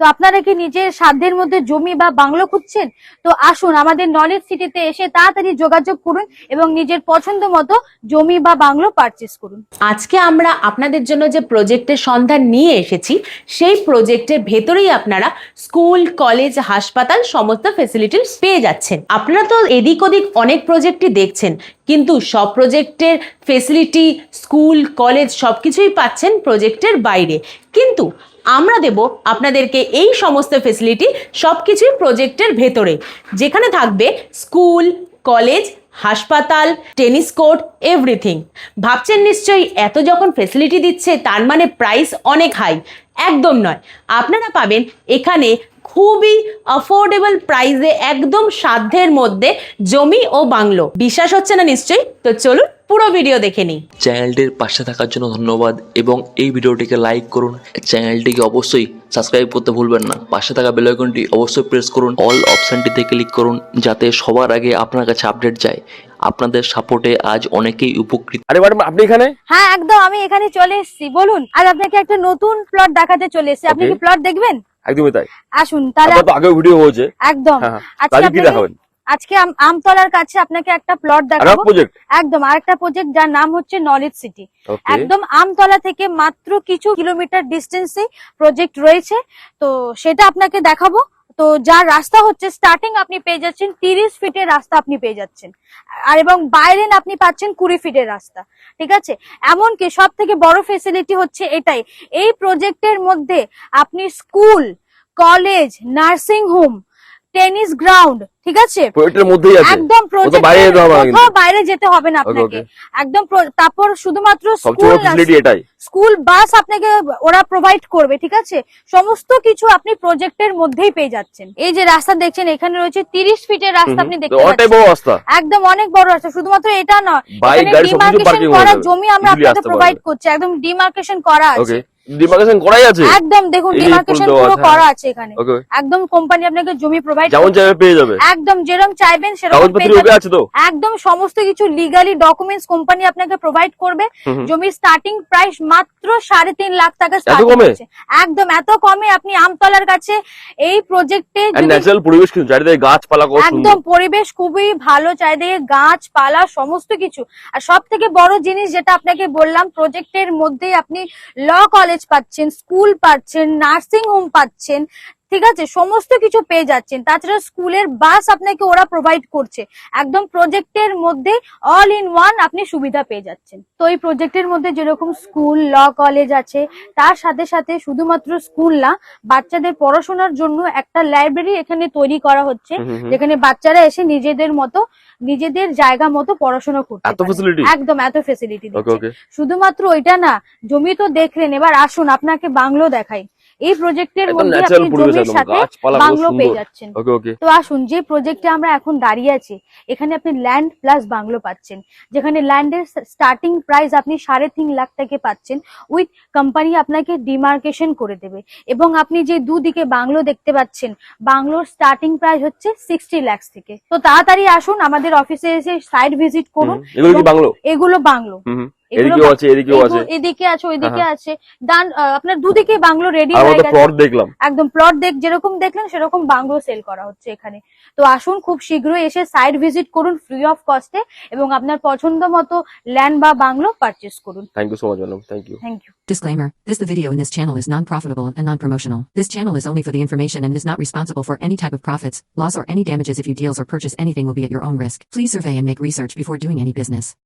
তো আপনারা কি নিজের সাধ্যের মধ্যে জমি বা বাংলো খুঁজছেন? তো আসুন আমাদের নলেজ সিটিতে এসে তাড়াতাড়ি যোগাযোগ করুন এবং নিজের পছন্দ মতো জমি বা বাংলো পারচেস করুন। আজকে আমরা আপনাদের জন্য যে প্রজেক্টের সন্ধান নিয়ে এসেছি, সেই প্রজেক্টের ভেতরেই আপনারা স্কুল কলেজ হাসপাতাল সমস্ত ফেসিলিটিস পেয়ে যাচ্ছেন। আপনারা তো এদিক ওদিক অনেক প্রজেক্টই দেখছেন, কিন্তু সব প্রজেক্টের ফেসিলিটি স্কুল কলেজ সব কিছুই পাচ্ছেন প্রজেক্টের বাইরে। কিন্তু আমরা দেব আপনাদেরকে এই সমস্ত ফেসিলিটি সব কিছুই প্রজেক্টের ভেতরে, যেখানে থাকবে স্কুল কলেজ হাসপাতাল টেনিস কোর্ট এভরিথিং ভাবছেন নিশ্চয়ই এত যখন ফেসিলিটি দিচ্ছে, তার মানে প্রাইস অনেক হাই একদম নয়। আপনারা পাবেন এখানে খুবই অফোর্ডেবল প্রাইসে একদম সাধ্যের মধ্যে জমি ও বাংলো। বিশ্বাস হচ্ছে না নিশ্চয়ই? তো চলুন পুরো ভিডিও দেখে নিই। চ্যানেলটির পাশে থাকার জন্য ধন্যবাদ এবং এই ভিডিওটিকে লাইক করুন। চ্যানেলটিকে অবশ্যই সাবস্ক্রাইব করতে ভুলবেন না। পাশে থাকা বেল আইকনটি অবশ্যই প্রেস করুন। অল অপশানটিতে ক্লিক করুন যাতে সবার আগে আপনার কাছে আপডেট যায়। আপনাদের সাপোর্টে আজ অনেকেই উপকৃত। আরে ম্যাডাম আপনি এখানে? হ্যাঁ একদম আমি এখানে চলে এসেছি। বলুন আর আপনাকে একটা নতুন প্লট দেখাতে চলে এসেছি। আপনি কি. প্লট দেখবেন? একদমই তাই। আসুন তাহলে তো আগেও ভিডিও হয়েছে। একদম। হ্যাঁ হ্যাঁ। আজকে কি দেখাবেন? আজকে আম- আমতলার কাছে আপনাকে একটা প্লট দেখাবো। একদম আরেকটা প্রজেক্ট যার নাম হচ্ছে নলেজ সিটি একদম আমতলা থেকে মাত্র কিছু কিলোমিটার ডিস্টেন্সে প্রজেক্ট রয়েছে। তো সেটা আপনাকে দেখাবো। তো যার রাস্তা হচ্ছে স্টার্টিং আপনি পেয়ে যাচ্ছেন তিরিশ ফিটের রাস্তা আপনি পেয়ে যাচ্ছেন। আর এবং বাইরে আপনি পাচ্ছেন কুড়ি ফিটের রাস্তা। ঠিক আছে? এমনকি সব থেকে বড় ফেসিলিটি হচ্ছে এটাই। এই প্রজেক্টের মধ্যে আপনি school college nursing home tennis ground ঠিক আছে? প্রজেক্টের মধ্যেই আছে। একদম কোথাও বাইরে যেতে হবে না বাইরে যেতে হবে না আপনাকে। একদম তারপর শুধুমাত্র স্কুল এটাই। স্কুল বাস আপনাকে ওরা প্রোভাইড করবে ঠিক আছে? সমস্ত কিছু আপনি প্রজেক্টের মধ্যেই পেয়ে যাচ্ছেন। এই যে রাস্তা দেখছেন এখানে রয়েছে তিরিশ ফিটের রাস্তা আপনি দেখতে পাচ্ছেন। বড় রাস্তা। একদম অনেক বড় রাস্তা শুধুমাত্র এটা নয়। ডিমার্কেশন করা জমি আমরা আপনাকে প্রোভাইড করছি একদম ডিমার্কেশন করা আছে। ডিমার্কেশন করাই আছে? একদম দেখুন ডিমার্কেশন পুরো করা আছে এখানে। একদম কোম্পানি আপনাকে জমি প্রোভাইড যেমন চাইবে পেয়ে যাবে। একদম যেরকম চাইবেন সেরকম পেয়ে আছে তো? একদম সমস্ত কিছু লিগালি ডকুমেন্টস কোম্পানি আপনাকে প্রোভাইড করবে। জমির স্টার্টিং প্রাইস মাত্র সাড়ে তিন লাখ টাকা। একদম এত কমে আপনি আমতলার কাছে এই প্রজেক্টে ন্যাচারাল পরিবেশ কিন্তু চারিদিকে গাছপালা একদম পরিবেশ খুবই ভালো চারিদিকে গাছপালা সমস্ত কিছু। আর সব থেকে বড় জিনিস যেটা আপনাকে বললাম প্রজেক্টের মধ্যেই আপনি ল কলেজ পাচ্ছেন স্কুল পাচ্ছেন নার্সিং হোম পাচ্ছেন ঠিক আছে? সমস্ত কিছু পেয়ে যাচ্ছেন। তাছাড়া স্কুলের বাস আপনাকে ওরা প্রোভাইড করছে। একদম প্রজেক্টের মধ্যে অল ইন ওয়ান আপনি সুবিধা পেয়ে যাচ্ছেন। তো এই প্রজেক্টের মধ্যে যেরকম স্কুল ল কলেজ আছে তার সাথে সাথে শুধুমাত্র স্কুল না বাচ্চাদের পড়াশোনার জন্য একটা লাইব্রেরি এখানে তৈরি করা হচ্ছে। যেখানে বাচ্চারা এসে নিজেদের মতো নিজেদের জায়গা মতো পড়াশোনা করতে একদম এত ফেসিলিটি শুধুমাত্র ওইটা না জমি তো দেখলেন এবার আসুন আপনাকে বাংলো দেখাই। এই প্রজেক্টের মধ্যে আপনি জমির সাথে বাংলো পেয়ে যাচ্ছেন। তো আসুন যে প্রজেক্টে আমরা এখন দাঁড়িয়ে আছি এখানে আপনি ল্যান্ড প্লাস বাংলো পাচ্ছেন যেখানে ল্যান্ডের স্টার্টিং প্রাইস আপনি সাড়ে তিন লাখ থেকে পাচ্ছেন উইথ কোম্পানি আপনাকে ডিমার্কেশন করে দেবে। এবং আপনি যে দুদিকে বাংলো দেখতে পাচ্ছেন বাংলোর স্টার্টিং প্রাইস হচ্ছে সিক্সটি ল্যাক্স থেকে। তো তাড়াতাড়ি আসুন আমাদের অফিসে এসে সাইট ভিজিট করুন এগুলো বাংলো? এগুলো বাংলো। এদিকেও আছে এদিকেও আছে এদিকে আছে ওইদিকে হ্যাঁ, আছে ডান আপনার দুদিকে বাংলো রেডি হয়ে গেছে প্লট দেখলাম একদম প্লট দেখ যেরকম দেখলেন সেরকম বাংলো সেল করা হচ্ছে এখানে তো আসুন খুব শীঘ্রই এসে সাইট ভিজিট করুন ফ্রি অফ কস্টে এবং আপনার পছন্দ মতো ল্যান্ড বা বাংলো পারচেস করুন thank you so much madam thank you thank you Disclaimer This the video in this channel is non-profitable and non-promotional. This channel is only for the information and is not responsible for any type of profits, loss or any damages if you deals or purchase anything will be at your own risk. Please survey and make research before doing any business.